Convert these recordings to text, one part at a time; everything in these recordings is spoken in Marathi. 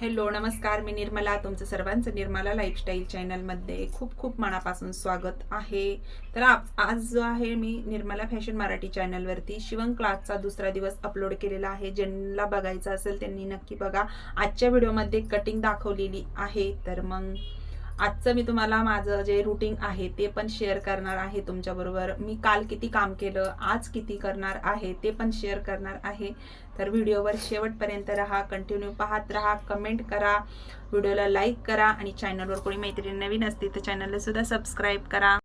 हॅलो नमस्कार मी निर्मला तुमचं सर्वांचं निर्मला लाईफस्टाईल चॅनलमध्ये खूप खूप मनापासून स्वागत आहे. तर आज आज जो आहे मी निर्मला फॅशन मराठी चॅनलवरती शिवण क्लासचा दुसरा दिवस अपलोड केलेला आहे. ज्यांना बघायचं असेल त्यांनी नक्की बघा. आजच्या व्हिडिओमध्ये कटिंग दाखवलेली आहे. तर मग आजचं मी तुम्हाला माझं जे रुटीन आहे ते पण शेअर करणार आहे तुमच्याबरोबर. मी काल किती काम केलं आज किती करणार आहे ते पण शेअर करणार आहे. तर व्हिडिओवर शेवटपर्यंत राहा कंटिन्यू पाहत राहा कमेंट करा व्हिडिओला लाईक करा आणि चॅनलवर कोणी मैत्रीण नवीन असते तर चॅनलला सुद्धा सबस्क्राईब करा.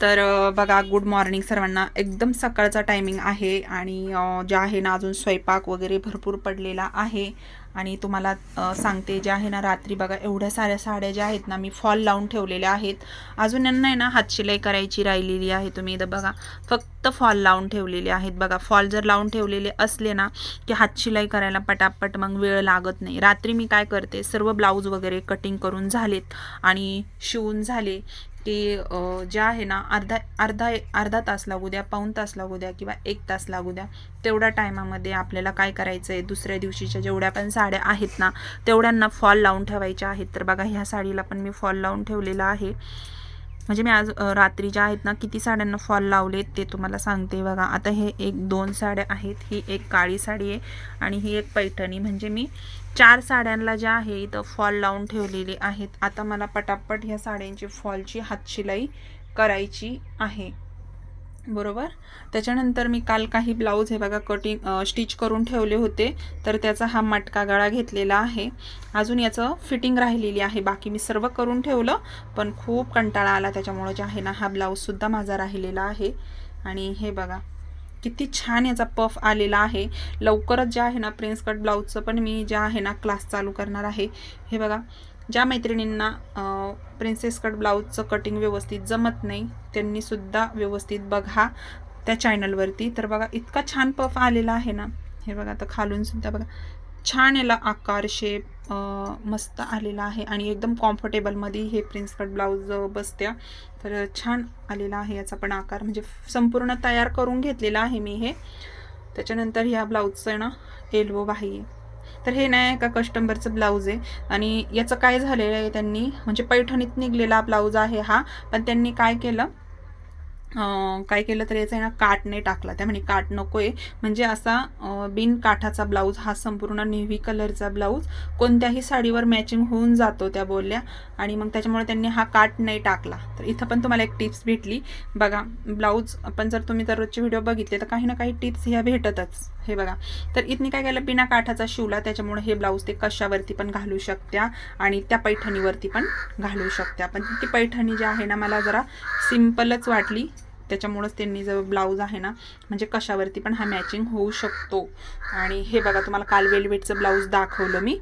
तर बघा गुड मॉर्निंग सर्वांना. एकदम सकाळचा टायमिंग आहे आणि जे आहे ना अजून स्वयंपाक वगैरे भरपूर पडलेला आहे. आणि तुम्हाला सांगते जे आहे ना रात्री बघा एवढ्या साऱ्या साड्या ज्या आहेत ना मी फॉल लावून ठेवलेल्या आहेत. अजून यांना आहे ना हातशिलाई करायची राहिलेली आहे तुम्ही इथं बघा. फक्त फॉल लावून ठेवलेले आहेत बघा. फॉल जर लावून ठेवलेले असले ना की हातशिलाई करायला पटापट मग वेळ लागत नाही. रात्री मी काय करते सर्व ब्लाऊज वगैरे कटिंग करून झालेत आणि शिवून झाले. की जे आहे ना अर्धा अर्धा अर्धा तास लागू द्या पाऊण तास लागू द्या किंवा एक तास लागू द्या तेवढ्या टायमामध्ये आपल्याला काय करायचं आहे दुसऱ्या दिवशीच्या जेवढ्या पण साड्या आहेत ना तेवढ्यांना फॉल लावून ठेवायच्या आहेत. तर बघा ह्या साडीला पण मी फॉल लावून ठेवलेला आहे. म्हणजे मी आज रात्री ज्या आहेत ना किती साड्यांना फॉल लावलेत ते तुम्हाला सांगते बघा. आता हे एक दोन साड्या आहेत. ही एक काळी साडी आहे आणि ही एक पैठणी. म्हणजे मी चार साड्यांना ज्या आहे इथं फॉल लावून ठेवलेले आहेत. आता मला पटापट ह्या साड्यांची फॉलची हातशिलाई करायची आहे. बरोबर? त्याच्यानंतर मी काल काही ब्लाऊज हे बघा कटिंग स्टिच करून ठेवले होते. तर त्याचा हा मटका गळा घेतलेला आहे. अजून याचं फिटिंग राहिलेली आहे. बाकी मी सर्व करून ठेवलं पण खूप कंटाळा आला त्याच्यामुळं जे आहे ना हा ब्लाऊजसुद्धा माझा राहिलेला आहे. आणि हे बघा किती छान याचा पफ आलेला आहे. लवकरच जे आहे ना प्रिन्स कट ब्लाऊजचं पण मी जे आहे ना क्लास चालू करणार आहे. हे बघा ज्या मैत्रिणींना प्रिन्सेस कट ब्लाऊजचं कटिंग व्यवस्थित जमत नाही त्यांनीसुद्धा व्यवस्थित बघा त्या चॅनलवरती तर बघा इतका छान पफ आलेला आहे ना. हे बघा आता खालूनसुद्धा बघा. छान याला आकार शेप मस्त आलेला आहे. आणि एकदम कॉम्फर्टेबलमध्ये हे प्रिन्स कट ब्लाऊज बसत्या. तर छान आलेला आहे याचा पण आकार. म्हणजे संपूर्ण तयार करून घेतलेला आहे मी हे. त्याच्यानंतर ह्या ब्लाऊजचं ना एल्बो बाही आहे तर हे नाही का कस्टमरचं ब्लाऊज आहे. आणि याचं काय झालेलं आहे त्यांनी म्हणजे पैठणीत निघलेला ब्लाऊज आहे हा पण त्यांनी काय केलं काय केलं तर याचा आहे ना काट नाही टाकला. त्या म्हणे काट नको आहे म्हणजे असा बिन काठाचा ब्लाऊज हा संपूर्ण नेव्ही कलरचा ब्लाऊज कोणत्याही साडीवर मॅचिंग होऊन जातो त्या बोलल्या. आणि मग त्याच्यामुळे त्यांनी हा काट नाही टाकला. तर इथं पण तुम्हाला एक टिप्स भेटली. बघा ब्लाऊज पण जर तुम्ही दररोजचे व्हिडिओ बघितले तर काही ना काही टिप्स ह्या भेटतच. हे बघा. तर इथनी काय केलं? बिना काठाचा शिवला. त्याच्यामुळे हे ब्लाऊज ते कशावरती पण घालू शकत्या आणि त्या पैठणीवरती पण घालू शकत्या. पण ती पैठणी जी आहे ना मला जरा सिम्पलच वाटली. त्याच्यामुळंच त्यांनी जो ब्लाऊज आहे ना म्हणजे कशावरती पण हा मॅचिंग होऊ शकतो. आणि हे बघा तुम्हाला काल वेलवेटचं ब्लाऊज दाखवलं मी.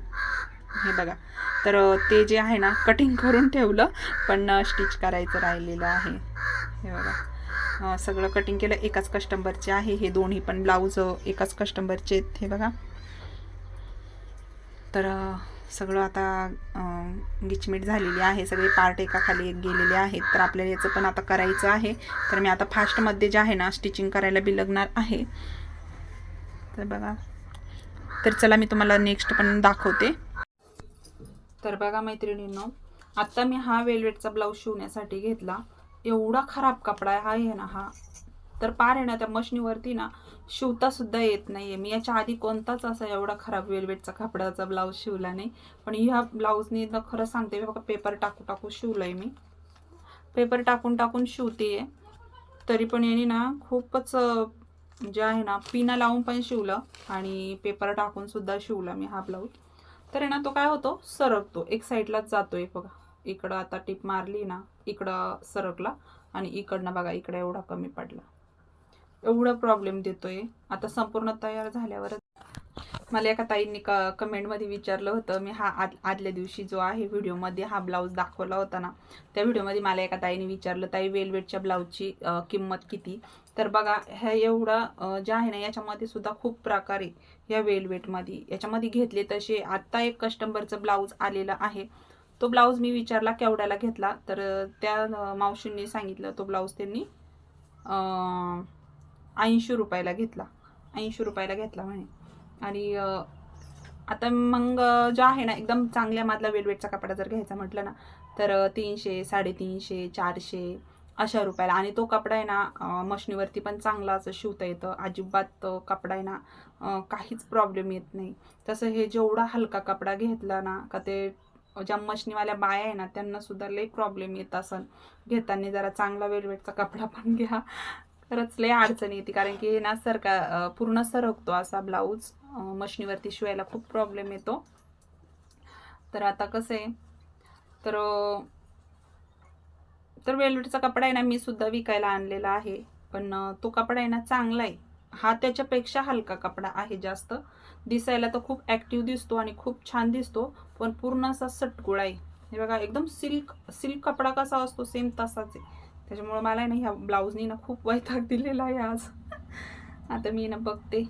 हे बघा. तर ते जे आहे ना कटिंग करून ठेवलं पण स्टिच करायचं राहिलेलं आहे. हे बघा. सगळं कटिंग केलं. एकाच कस्टंबरचे आहे हे दोन्ही पण ब्लाऊज एकाच कस्टंबरचे आहेत हे बघा. तर सगळं आता गिचमीट झालेली आहे सगळे पार्ट एका खाली एक गेलेले आहेत. तर आपल्याला याचं पण आता करायचं आहे. तर मी आता फास्टमध्ये जे आहे ना स्टिचिंग करायला बी लागणार आहे. तर बघा. तर चला मी तुम्हाला नेक्स्ट पण दाखवते. तर बघा मैत्रिणींनो आत्ता मी हा वेलवेटचा ब्लाऊज शिवण्यासाठी घेतला. एवढा खराब कपडा आहे हा आहे ना हा. तर पार आहे ना त्या मशनीवरती ना शिवता सुद्धा येत नाहीये. मी याच्या आधी कोणताच असा एवढा खराब वेलवेटचा कपड्याचा ब्लाऊज शिवला नाही. पण ह्या ब्लाऊजनी तर खरं सांगते बघा पेपर टाकू टाकू शिवलंय मी. पेपर टाकून टाकून शिवते तरी पण याने ना खूपच जे आहे ना पिना लावून पण शिवलं आणि पेपर टाकून सुद्धा शिवला मी हा ब्लाऊज तर ना तो काय होतो? सरकतो. एक साईडलाच जातोय बघा. इकडं आता टिप मारली ना इकडं सरकला आणि इकडनं बघा इकडे एवढा कमी पडला. एवढा प्रॉब्लेम देतोय. आता संपूर्ण तयार झाल्यावर मला एका ताईंनी क कमेंटमध्ये विचारलं होतं मी हा आद आदल्या दिवशी जो आहे व्हिडिओमध्ये हा ब्लाऊज दाखवला होता ना त्या व्हिडिओमध्ये मला एका ताईने विचारलं ताई वेलवेटच्या ब्लाऊजची किंमत किती? तर बघा ह्या एवढा जे आहे ना याच्यामध्ये सुद्धा खूप प्रकार आहे या वेलवेटमध्ये याच्यामध्ये घेतले तसे आत्ता एक कस्टमरचं ब्लाऊज आलेलं आहे. तो ब्लाऊज मी विचारला केवढ्याला घेतला तर त्या मावशींनी सांगितलं तो ब्लाऊज त्यांनी ऐंशी रुपयाला घेतला. ऐंशी रुपयाला घेतला म्हणे. आणि आता मग जो आहे ना एकदम चांगल्या मधला वेलवेटचा कपडा जर घ्यायचा म्हटलं ना तर तीनशे साडेतीनशे चारशे अशा रुपयाला. आणि तो कपडा आहे ना मशनीवरती पण चांगला असं शिवता येतं. अजिबात कपडा आहे ना काहीच प्रॉब्लेम येत नाही. तसं हे जेवढा हलका कपडा घेतला ना का ते ज्या मशनीवाल्या बाया आहे ना त्यांना सुद्धा लई प्रॉब्लेम येत असन. घेताना जरा चांगला वेलवेटचा कपडा पण घ्या. खरंच लई अडचण येते कारण की हे ना सरका पूर्ण सरकतो असा ब्लाऊज मशनीवरती शिवायला खूप प्रॉब्लेम येतो. तर आता कसं आहे तर तर वेलवेटचा कपडा आहे ना मी सुद्धा विकायला आणलेला आहे. पण तो कपडा आहे ना चांगला आहे. हा त्याच्यापेक्षा हलका कपडा आहे जास्त. दिसायला तर खूप ॲक्टिव्ह दिसतो आणि खूप छान दिसतो पण पूर्ण असा सटकुळा आहे. हे बघा एकदम सिल्क सिल्क कपडा कसा असतो सेम तसाच आहे. त्याच्यामुळे मला आहे ना ह्या ब्लाऊजनी ना खूप वैताग दिलेला आहे आज. आता मी ना बघते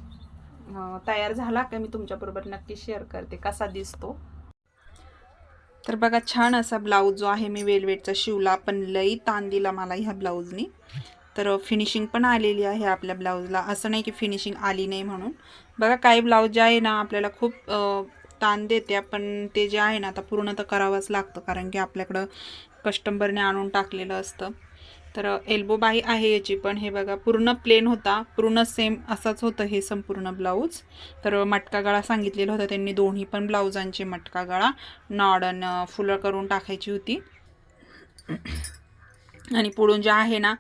तयार झाला का मी तुमच्याबरोबर नक्की शेअर करते कसा दिसतो. तर बघा छान असा ब्लाऊज जो आहे मी वेलवेटचा शिवला पण लई ताण दिला मला ह्या ब्लाऊजनी तर फिनिशिंग पण आलेली आहे आपल्या ब्लाऊजला असं नाही की फिनिशिंग आली नाही म्हणून. बघा काही ब्लाऊज जे आहे ना आपल्याला खूप ताण देते पण ते जे आहे ना आता पूर्ण तर करावंच लागतं कारण की आपल्याकडं कस्टमरने आणून टाकलेलं असतं. तर एल्बो बाही आहे याची पण. हे बघा पूर्ण प्लेन होता. पूर्ण सेम असाच होतं हे संपूर्ण ब्लाऊज तर मटका गळा सांगितलेला होता त्यांनी. दोन्ही पण ब्लाऊजांचे मटका गळा. नॉडन फुलं करून टाकायची होती. आणि पुढून जे आहे ना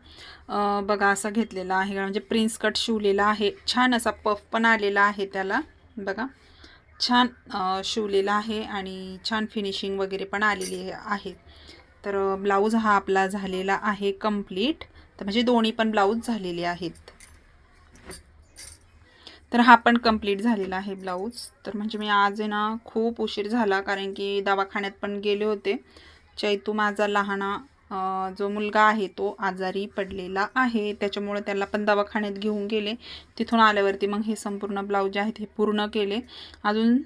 बघा असा घेतलेला आहे. म्हणजे प्रिन्स कट शिवलेला आहे. छान असा पफ पण आलेला आहे त्याला. बघा. छान शिवलेला आहे आणि छान फिनिशिंग वगैरे पण आलेली आहे- तर ब्लाऊज हा आपला झालेला आहे कंप्लीट तर म्हणजे दोन्ही पण ब्लाऊज झालेले आहेत. तर हा पण कंप्लीट झालेला आहे ब्लाऊज तर म्हणजे मी आज आहे ना खूप उशीर झाला कारण की दवाखान्यात पण गेले होते. चैतू माझा लहाना जो मुलगा आहे तो आजारी पडलेला आहे. त्याच्यामुळे त्याला पण दवाखान्यात घेऊन गेले. तिथून आल्यावरती मग हे संपूर्ण ब्लाऊज जे आहेत हे पूर्ण केले. अजून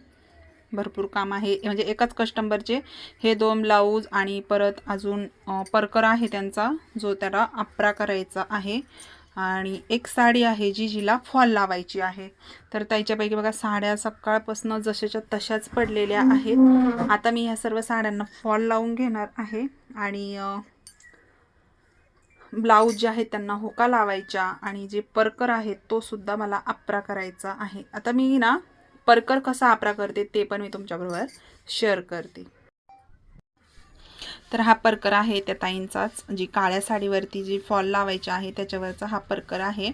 भरपूर काम आहे. म्हणजे एकाच कस्टंबरचे हे दोन ब्लाऊज आणि परत अजून परकर आहे त्यांचा जो त्याला अपरा करायचा आहे. आणि एक साडी आहे जी जिला फॉल लावायची आहे. तर त्याच्यापैकी बघा साड्या सकाळपासून जशाच्या तशाच पडलेल्या आहेत. आता मी ह्या सर्व साड्यांना फॉल लावून घेणार आहे. आणि ब्लाऊज जे आहेत त्यांना होका लावायच्या आणि जे परकर आहेत तो सुद्धा मला आपरा करायचा आहे. आता मी ना परकर कसा आपरा करते ते पण मी तुमच्याबरोबर शेअर करते. तर हा परकर आहे त्या ताईंचाच. जी काळ्या साडीवरती जी फॉल लावायची आहे त्याच्यावरचा हा परकर आहे.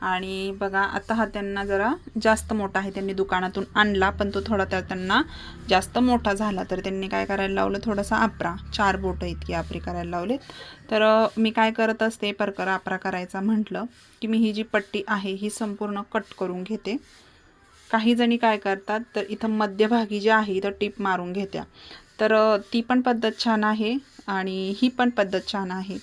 आणि बघा आता हा त्यांना जरा जास्त मोठा आहे. त्यांनी दुकानातून आणला पण तो थोडा त्या त्यांना जास्त मोठा झाला. तर त्यांनी काय करायला लावलं? थोडासा आपरा. चार बोटं इतकी आपरी करायला लावलेत. तर मी काय करत असते? परकर आपरा करायचा म्हटलं की मी ही जी पट्टी आहे ही संपूर्ण कट करून घेते. काही जणी काय करतात? तर इथं मध्यभागी जे आहे इथं टीप मारून घेत्या. तर ती पण पद्धत छान आहे आणि ही पण पद्धत छान आहे.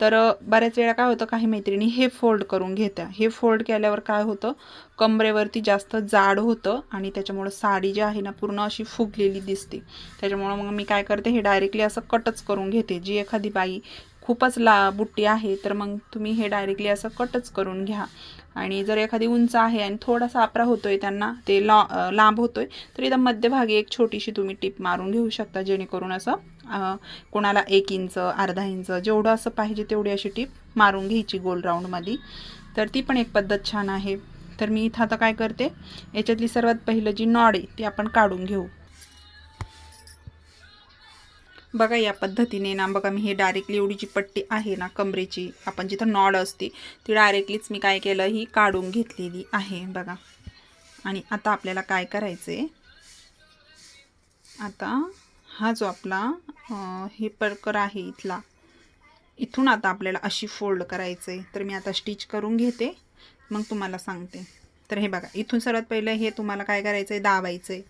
तर बऱ्याच वेळा काय होतं काही मैत्रिणी हे फोल्ड करून घेत्या. हे फोल्ड केल्यावर काय होतं कमरेवरती जास्त जाड होतं आणि त्याच्यामुळं साडी जी आहे ना पूर्ण अशी फुगलेली दिसते. त्याच्यामुळं मग मी काय करते हे डायरेक्टली असं कटच करून घेते. जी एखादी बाई खूपच ला बुट्टी आहे तर मग तुम्ही हे डायरेक्टली असं कटच करून घ्या. आणि जर एखादी उंच आहे आणि थोडासा आपरा होतोय त्यांना ते लॉ लांब होतोय तर इथं मध्यभागी एक छोटीशी तुम्ही टीप मारून घेऊ शकता जेणेकरून असं कोणाला एक इंच अर्धा इंच जेवढं असं पाहिजे तेवढी अशी टीप मारून घ्यायची गोल राऊंडमध्ये. तर ती पण एक पद्धत छान आहे. तर मी इथं आता काय करते याच्यातली सर्वात पहिलं जी नॉड आहे ती आपण काढून घेऊ. बघा या पद्धतीने ना बघा मी हे डायरेक्टली एवढी जी पट्टी आहे ना कमरेची. आपण जिथं नॉड असते ती डायरेक्टलीच मी काय केलं ही काढून घेतलेली आहे बघा. आणि आता आपल्याला काय करायचं आहे आता हा जो आपला हे परकर आहे इथला इथून आता आपल्याला अशी फोल्ड करायचं आहे तर मी आता स्टिच करून घेते मग तुम्हाला सांगते. तर हे बघा इथून सर्वात पहिलं हे तुम्हाला काय करायचं आहे दाबायचं आहे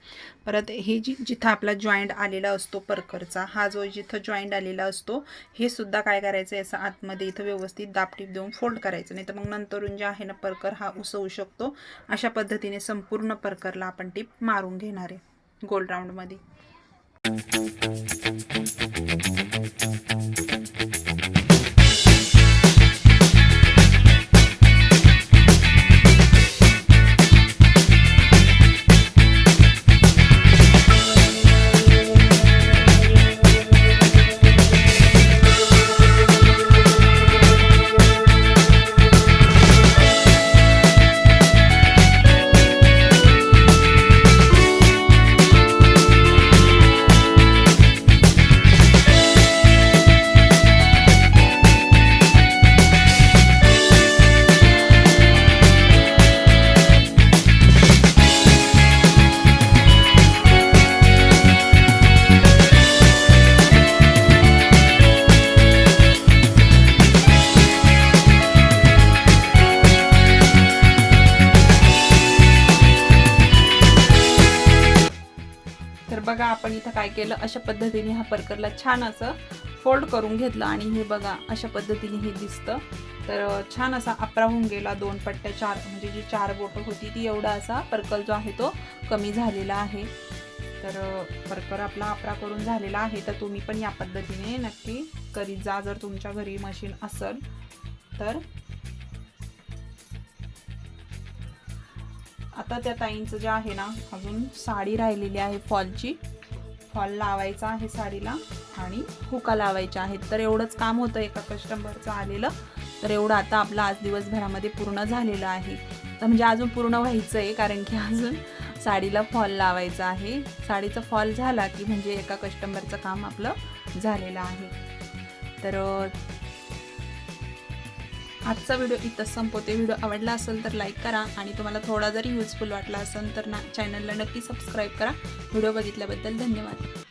परत हे जी जिथं आपला जॉईंट आलेला असतो परकरचा हा जो जिथं जॉईंट आलेला असतो हे सुद्धा काय करायचं आहे असं आतमध्ये इथं व्यवस्थित दाबटीप देऊन फोल्ड करायचं. नाही तर मग नंतरून जे आहे ना परकर हा उसवू शकतो. अशा पद्धतीने संपूर्ण परकरला आपण टीप मारून घेणार आहे गोल राऊंडमध्ये बघा आपण इथं काय केलं? अशा पद्धतीने हा परकरला छान असं फोल्ड करून घेतलं आणि हे बघा अशा पद्धतीने हे दिसतं. तर छान असा आपरा होऊन गेला दोन पट्ट्या चार म्हणजे जी चार बोटं होती ती एवढा असा परकल जो आहे तो कमी झालेला आहे. तर परकर आपला आपरा करून झालेला आहे तर तुम्ही पण या पद्धतीने नक्की करीत जा जर तुमच्या घरी मशीन असेल तर. आता त्या ताईंचं जे आहे ना अजून साडी राहिलेली आहे फॉलची. फॉल लावायचा आहे साडीला आणि हुका लावायच्या आहेत. तर एवढंच काम होतं एका कस्टमरचं आलेलं. तर एवढं आता आपला आज दिवसभरामध्ये पूर्ण झालेलं आहे. तर म्हणजे अजून पूर्ण व्हायचं आहे कारण की अजून साडीला फॉल लावायचा आहे. साडीचा फॉल झाला की म्हणजे एका कस्टमरचं काम आपलं झालेलं आहे. तर आजचा व्हिडिओ इथं संपवते. व्हिडिओ आवडला असेल तर लाईक करा आणि तुम्हाला थोडा जरी युजफुल वाटला असेल तर ना चॅनलला नक्की सबस्क्राईब करा. व्हिडिओ बघितल्याबद्दल धन्यवाद.